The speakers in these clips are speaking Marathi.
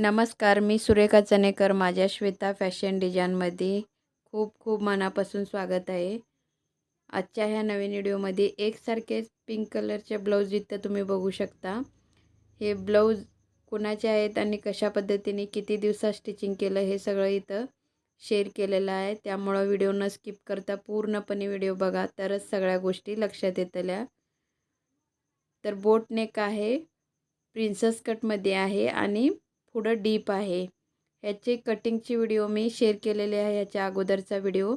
नमस्कार मी सुरेखा चनेकर माझ्या श्वेता फॅशन डिझाईनमध्ये खूप खूप मनापासून स्वागत आहे. आजच्या ह्या नवीन व्हिडिओमध्ये एकसारखेच पिंक कलरचे ब्लाऊज इथं तुम्ही बघू शकता. हे ब्लाऊज कुणाचे आहेत आणि कशा पद्धतीने किती दिवसात स्टिचिंग केलं हे सगळं इथं शेअर केलेलं आहे. त्यामुळं व्हिडिओ न स्किप करता पूर्णपणे व्हिडिओ बघा. तरच सगळ्या गोष्टी लक्षात येतल्या. तर बोट नेक आहे प्रिन्सेस कटमध्ये आहे आणि पुढं डीप आहे. ह्याची कटिंगची व्हिडिओ मी शेअर केलेले आहे ह्याच्या अगोदरचा व्हिडिओ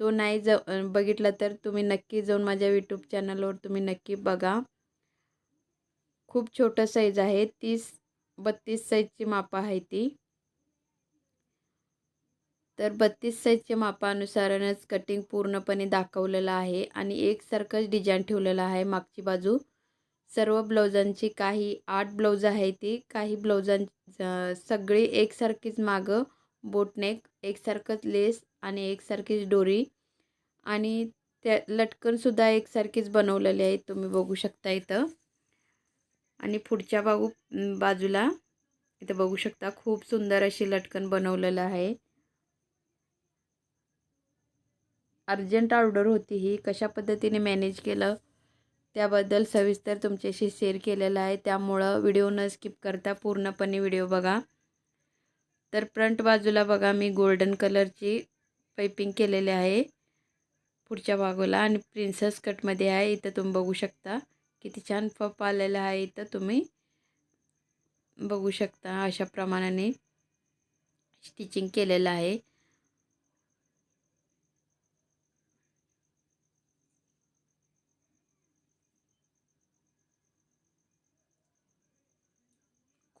तो नाही ज बघितला तर तुम्ही नक्की जाऊन माझ्या यूट्यूब चॅनलवर तुम्ही नक्की बघा. खूप छोटं साईज आहे. तीस बत्तीस साईजची मापं आहे ती. तर बत्तीस साईजच्या मापानुसारच कटिंग पूर्णपणे दाखवलेलं आहे आणि एकसारखंच डिझाईन ठेवलेलं आहे मागची बाजू. सर्व ब्लाउजांची काही आठ ब्लाऊज आहे ती. काही ब्लाउजां सगळी एकसारखीच मागं बोटनेक एकसारखंच लेस आणि एकसारखीच डोरी. आणि त्या लटकनसुद्धा एकसारखीच बनवलेली आहे तुम्ही बघू शकता इथं. आणि पुढच्या बाजू बाजूला इथं बघू शकता खूप सुंदर अशी लटकन बनवलेलं आहे. अर्जंट ऑर्डर होती ही कशा पद्धतीने मॅनेज केलं? त्याबद्दल सविस्तर तुमच्याशी शेअर केलेला आहे. त्यामुळं व्हिडिओ न स्किप करता पूर्णपणे व्हिडिओ बघा. तर फ्रंट बाजूला बघा मी गोल्डन कलरची पायपिंग केलेली आहे. पुढच्या बाजूला आणि प्रिन्सेस कटमध्ये आहे. इथं तुम्ही बघू शकता. किती छान पप आलेला आहे. इथं तुम्ही बघू शकता अशा प्रमाणाने स्टिचिंग केलेलं आहे.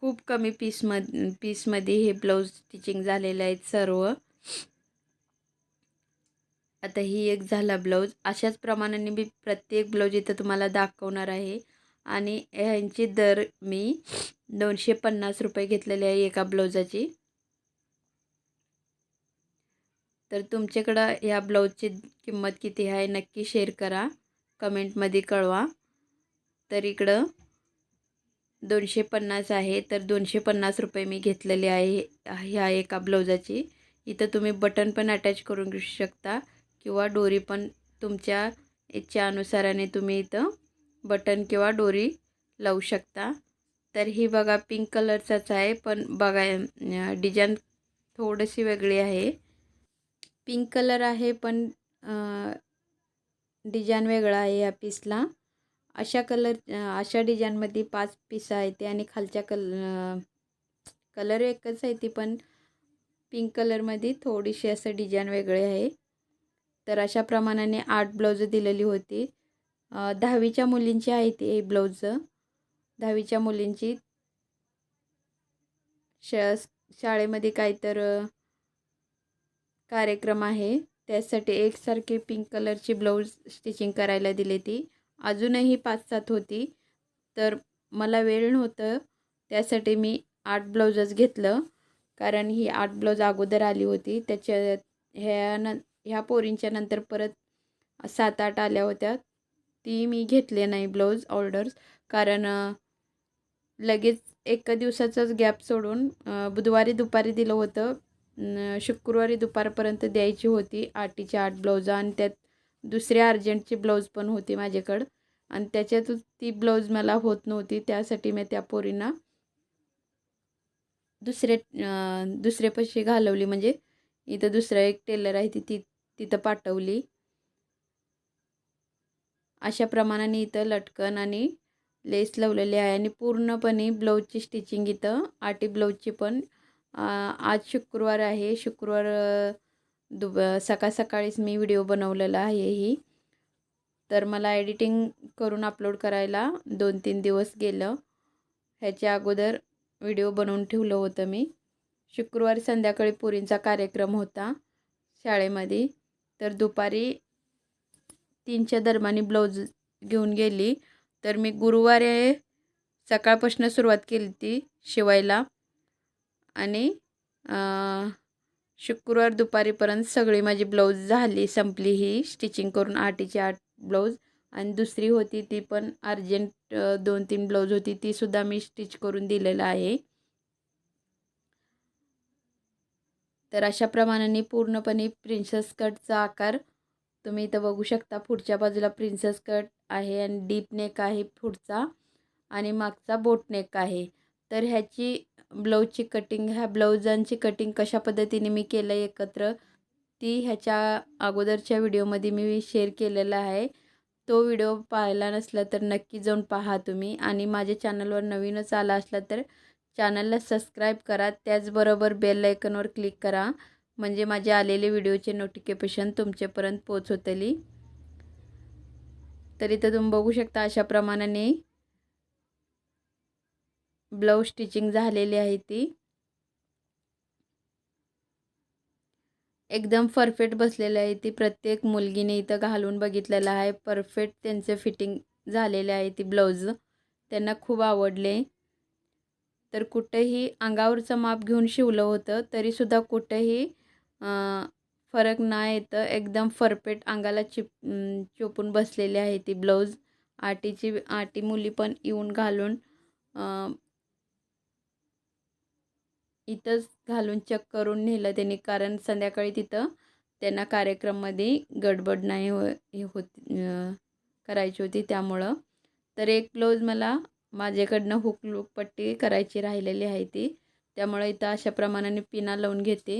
खूप कमी पीसमध पीसमध्ये हे ब्लाऊज स्टिचिंग झालेले आहेत सर्व. आता ही एक झाला ब्लाऊज. अशाच प्रमाणाने मी प्रत्येक ब्लाऊज इथं तुम्हाला दाखवणार आहे. आणि ह्यांची दर मी दोनशे पन्नास रुपये घेतलेले आहे एका ब्लाऊजाची. तर तुमच्याकडं ह्या ब्लाऊजची किंमत किती आहे नक्की शेअर करा. कमेंटमध्ये कळवा. तर इकडं दोनशे पन्नास आहे तर दोनशे पन्नास रुपये मी घेतलेले आहे ह्या एका ब्लाऊजाची. इथं तुम्ही बटन पण अटॅच करून घेऊ शकता किंवा डोरी पण तुमच्या इच्छा अनुसाराने तुम्ही इथं बटन किंवा डोरी लावू शकता. तर ही बघा पिंक कलरचाच आहे पण बघा डिझाईन थोडीशी वेगळी आहे. पिंक कलर आहे पण डिझाईन वेगळा आहे या पीसला अशा कलर अशा डिझाईनमध्ये पाच पीस आहे ते आणि खालच्या कल कलर एकच आहे ती पण पिंक कलरमध्ये थोडीशी असं डिझाईन वेगळे आहे. तर अशा प्रमाणाने आठ ब्लाऊज दिलेली होती. दहावीच्या मुलींची आहे ती हे ब्लाऊज दहावीच्या मुलींची श शाळेमध्ये काय तर कार्यक्रम आहे. त्यासाठी एकसारखी पिंक कलरची ब्लाऊज स्टिचिंग करायला दिली ती. अजूनही पाच सात होती. तर मला वेळ नव्हतं. त्यासाठी मी आठ ब्लाऊजच घेतलं. कारण ही आठ ब्लाऊज अगोदर आली होती. त्याच्या ह्या न ह्या पोरींच्या नंतर परत सात आठ आल्या होत्या. ती मी घेतले नाही ब्लाऊज ऑर्डर्स. कारण लगेच एका दिवसाचाच गॅप सोडून बुधवारी दुपारी दिलं होतं. शुक्रवारी दुपारपर्यंत द्यायची होती आठीच्या आठ ब्लाऊज आणि त्यात दुसऱ्या अर्जंटची ब्लाऊज पण होती माझ्याकडं आणि त्याच्यातच ती ब्लाऊज मला होत नव्हती त्यासाठी मी त्या पोरींना दुसरे दुसरे पैसे घालवली. म्हणजे इथं दुसरा एक टेलर आहे ती ती तिथं पाठवली. अशा प्रमाणाने इथं लटकन आणि लेस लावलेली आहे आणि पूर्णपणे ब्लाऊजची स्टिचिंग इथं. आटी ब्लाऊजची पण आज शुक्रवार आहे. शुक्रवार दुब सकाळ सकाळीच मी व्हिडिओ बनवलेला आहे ही. तर मला एडिटिंग करून अपलोड करायला दोन तीन दिवस गेलं. ह्याच्या अगोदर व्हिडिओ बनवून ठेवलं होतं मी. शुक्रवारी संध्याकाळी पुरींचा कार्यक्रम होता शाळेमध्ये. तर दुपारी तीनच्या दरम्यान ब्लाऊज घेऊन गेली. तर मी गुरुवारी सकाळपासून सुरुवात केली ती शिवायला. आणि शुक्रवार दुपारीपर्यंत सगळी माझी ब्लाऊज झाली संपली ही. स्टिचिंग करून आठीची आठ ब्लाऊज. आणि दुसरी होती ती पण अर्जंट दोन तीन ब्लाऊज होती तीसुद्धा मी स्टिच करून दिलेलं आहे. तर अशा प्रमाणाने पूर्णपणे प्रिन्सेस कटचा आकार तुम्ही इथं बघू शकता. पुढच्या बाजूला प्रिन्सेस कट आहे आणि डीप नेक आहे पुढचा. आणि मागचा बोट नेक आहे. तर ह्याची ब्लाऊजची कटिंग ह्या ब्लाऊजांची कटिंग कशा पद्धतीने मी केलं आहे एकत्र ती ह्याच्या अगोदरच्या व्हिडिओमध्ये मी शेअर केलेला आहे. तो व्हिडिओ पाहिला नसला तर नक्की जाऊन पहा तुम्ही. आणि माझ्या चॅनलवर नवीनच आला असला तर चॅनलला सबस्क्राईब करा. त्याचबरोबर बेल आयकनवर क्लिक करा. म्हणजे माझे आलेले व्हिडिओचे नोटिफिकेशन तुमच्यापर्यंत पोचवतली तर इथं तुम्ही बघू शकता अशा प्रमाणाने ब्लाऊज स्टिचिंग झालेली आहे ती. एकदम परफेक्ट बसलेली आहे ती. प्रत्येक मुलगीने इथं घालून बघितलेलं आहे. परफेक्ट त्यांचं फिटिंग झालेले आहे ती ब्लाऊज. त्यांना खूप आवडले. तर कुठेही अंगावरचं माप घेऊन शिवलं होतं तरीसुद्धा कुठेही फरक नाही येतं एकदम परफेक्ट अंगाला चिप चोपून बसलेली आहे ती ब्लाऊज. आटीची आटी मुली पण येऊन घालून इथंच घालून चेक करून नेलं त्यांनी कारण संध्याकाळी तिथं त्यांना कार्यक्रममध्ये गडबड नाही हो होती करायची होती त्यामुळं. तर एक ब्लाऊज मला माझ्याकडनं हुक लुक पट्टी करायची राहिलेली आहे ती. त्यामुळं इथं अशा प्रमाणाने पिना लावून घेते.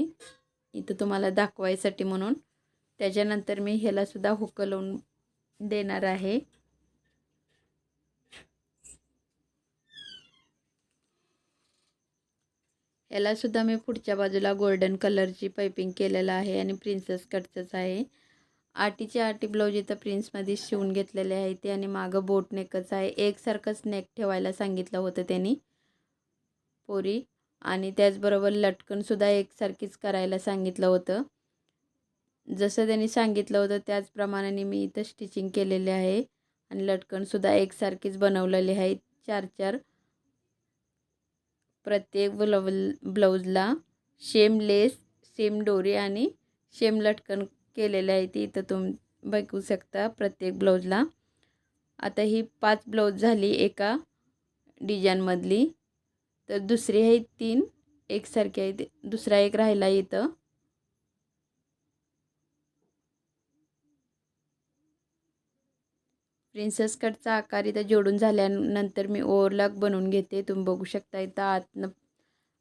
इथं तुम्हाला दाखवायसाठी म्हणून. त्याच्यानंतर मी ह्यालासुद्धा हुक लावून देणार आहे. यालासुद्धा मी पुढच्या बाजूला गोल्डन कलरची पायपिंग केलेलं आहे आणि प्रिन्सेस कटचंच आहे. आटीची आटी ब्लाऊज इथं प्रिन्समध्ये शिवून घेतलेले आहे ते आणि मागं बोट नेकच आहे. एकसारखंच नेक ठेवायला सांगितलं होतं त्यांनी. पोरी. आणि त्याचबरोबर लटकनसुद्धा एकसारखीच करायला सांगितलं होतं. जसं त्यांनी सांगितलं होतं त्याचप्रमाणे मी इथं स्टिचिंग केलेले आहे. आणि लटकनसुद्धा एकसारखीच बनवलेली आहे. चार चार प्रत्येक ब्लव ब्लाऊजला शेम लेस सेम डोरी आणि शेम लटकन केलेले आहे ती इथं तुम बघू शकता प्रत्येक ब्लाऊजला आता ही पाच ब्लाऊज झाली एका डिझाईनमधली तर दुसरी आहे तीन एकसारखी आहे दुसरा एक राहिला इथं. प्रिन्सेस कटचा आकार इथं जोडून झाल्यानंतर मी ओवरलॉक बनवून घेते. तुम्ही बघू शकता इथं आतनं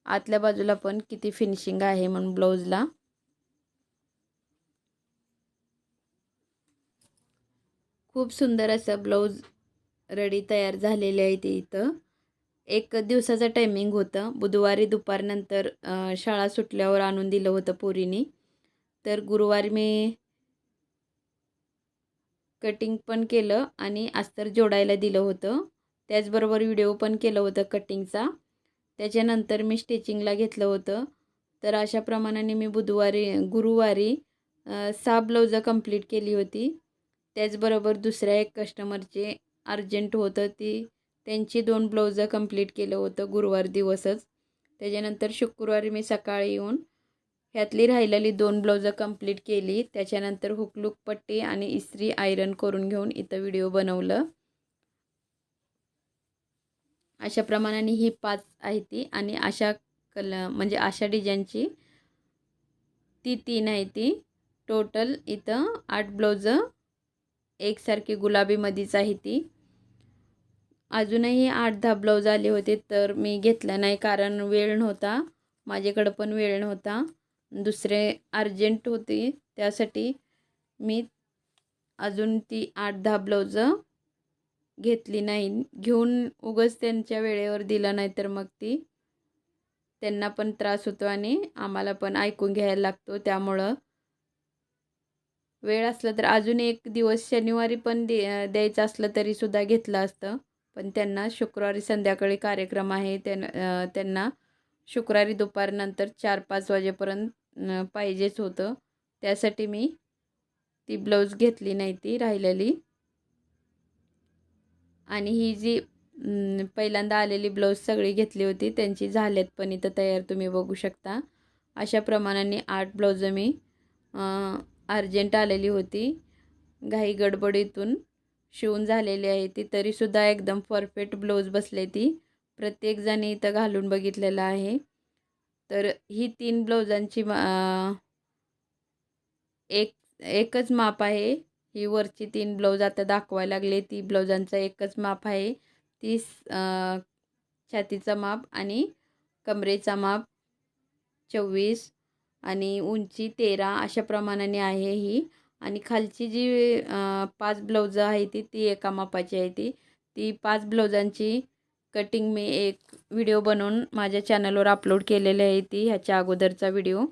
आतल्या बाजूला पण किती फिनिशिंग आहे म्हणून ब्लाऊजला. खूप सुंदर असं ब्लाऊज रेडी तयार झालेले आहे ते इथं. एक दिवसाचं टायमिंग होतं. बुधवारी दुपारनंतर शाळा सुटल्यावर आणून दिलं होतं पोरीनी. तर गुरुवारी मी कटिंग पण केलं आणि अस्तर जोडायला दिलं होतं. त्याचबरोबर व्हिडिओ पण केलं होतं कटिंगचा त्याच्यानंतर मी स्टिचिंगला घेतलं होतं. तर अशा प्रमाणाने मी बुधवारी गुरुवारी सहा ब्लाऊजं कंप्लीट केली होती. त्याचबरोबर दुसऱ्या एक कस्टमरचे अर्जंट होतं ती त्यांची दोन ब्लाऊजं कंप्लीट केलं होतं गुरुवार दिवसच. त्याच्यानंतर शुक्रवारी मी सकाळी येऊन ह्यातली राहिलेली दोन ब्लाऊजं कंप्लीट केली. त्याच्यानंतर हुकलूक पट्टी आणि इस्त्री आयरन करून घेऊन इथं व्हिडिओ बनवलं. अशा प्रमाणाने ही पाच आहे ती आणि अशा कल म्हणजे अशा डिझाईनची ती तीन आहे ती. टोटल इथं आठ ब्लाऊजं एकसारखी गुलाबीमध्येच आहे ती. अजूनही आठ दहा ब्लाऊज आले होते तर मी घेतला नाही कारण वेळ नव्हता. माझ्याकडं पण वेळ नव्हता. दुसरे अर्जंट होते त्यासाठी मी अजून ती आठ दहा ब्लाऊज घेतली नाही. घेऊन उगच त्यांच्या वेळेवर दिलं नाही तर मग ती त्यांना पण त्रास होतो आणि आम्हाला पण ऐकून घ्यायला लागतो. त्यामुळं वेळ असला तर अजून एक दिवस शनिवारी पण दे द्यायचं असलं तरीसुद्धा घेतलं असतं. पण त्यांना शुक्रवारी संध्याकाळी कार्यक्रम आहे. त्यां त्यांना शुक्रवारी दुपारनंतर चार पाच वाजेपर्यंत पाहिजेच होतं. त्यासाठी मी ती ब्लाऊज घेतली नाही ती राहिलेली. आणि ही जी पहिल्यांदा आलेली ब्लाऊज सगळी घेतली होती त्यांची झाल्यात पण इथं तयार तुम्ही बघू शकता. अशा प्रमाणाने आठ ब्लाऊज मी अर्जंट आलेली होती. घाई गडबडीतून शिवून झालेली आहे ती तरीसुद्धा एकदम परफेक्ट ब्लाऊज बसले ती. प्रत्येकजणी इथं घालून बघितलेलं आहे. तर ही तीन ब्लाउजांची मा एक एकच माप आहे. ही वरची तीन ब्लाऊज आता दाखवायला लागले ती ब्लाऊजांचा एकच माप आहे. ती छातीचा माप आणि कमरेचा माप चोवीस आणि उंची तेरा अशा प्रमाणाने आहे ही. आणि खालची जी पाच ब्लाऊज आहे ती ती एका मापाची आहे ती. ती पाच ब्लाऊजांची कटिंग मी एक व्हिडिओ बनवून माझ्या चॅनलवर अपलोड केलेली आहे ती ह्याच्या अगोदरचा व्हिडिओ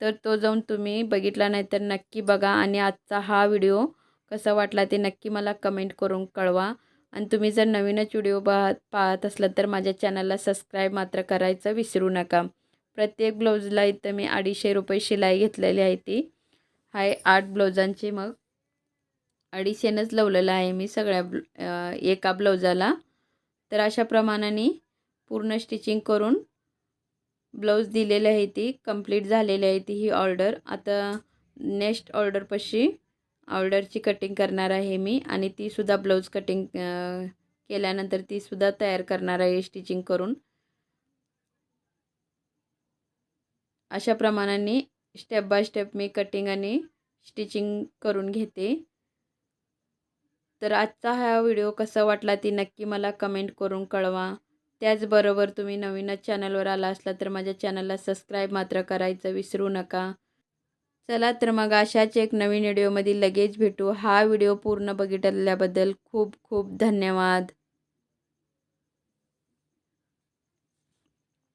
तर तो जाऊन तुम्ही बघितला नाही तर नक्की बघा आणि आजचा हा व्हिडिओ कसा वाटला ते नक्की मला कमेंट करून कळवा. आणि तुम्ही जर नवीनच व्हिडिओ पाहत पाहत असलात तर माझ्या चॅनलला सबस्क्राईब मात्र करायचं विसरू नका. प्रत्येक ब्लाऊजला इथं मी अडीचशे रुपये शिलाई घेतलेली आहे ती. हाय आठ ब्लाऊजांची मग. अडीचशेनंच लावलेलं आहे मी सगळ्या एका ब्लाऊजाला तर अशा प्रमाणाने पूर्ण स्टिचिंग करून ब्लाऊज दिलेली आहे ती कंप्लीट झालेली आहे ती ही ऑर्डर आता नेक्स्ट ऑर्डरपाशी ऑर्डरची कटिंग करणार आहे मी आणि तीसुद्धा ब्लाऊज कटिंग केल्यानंतर तीसुद्धा तयार करणार आहे स्टिचिंग करून. अशा प्रमाणाने स्टेप बाय स्टेप मी कटिंग आणि स्टिचिंग करून घेते. तर आजचा हा व्हिडिओ कसा वाटला ती नक्की मला कमेंट करून कळवा. त्याचबरोबर तुम्ही नवीनच चॅनलवर आला असला तर माझ्या चॅनलला सबस्क्राईब मात्र करायचं विसरू नका. चला तर मग अशाच एक नवीन व्हिडिओमध्ये लगेच भेटू. हा व्हिडिओ पूर्ण बघितल्याबद्दल खूप खूप धन्यवाद.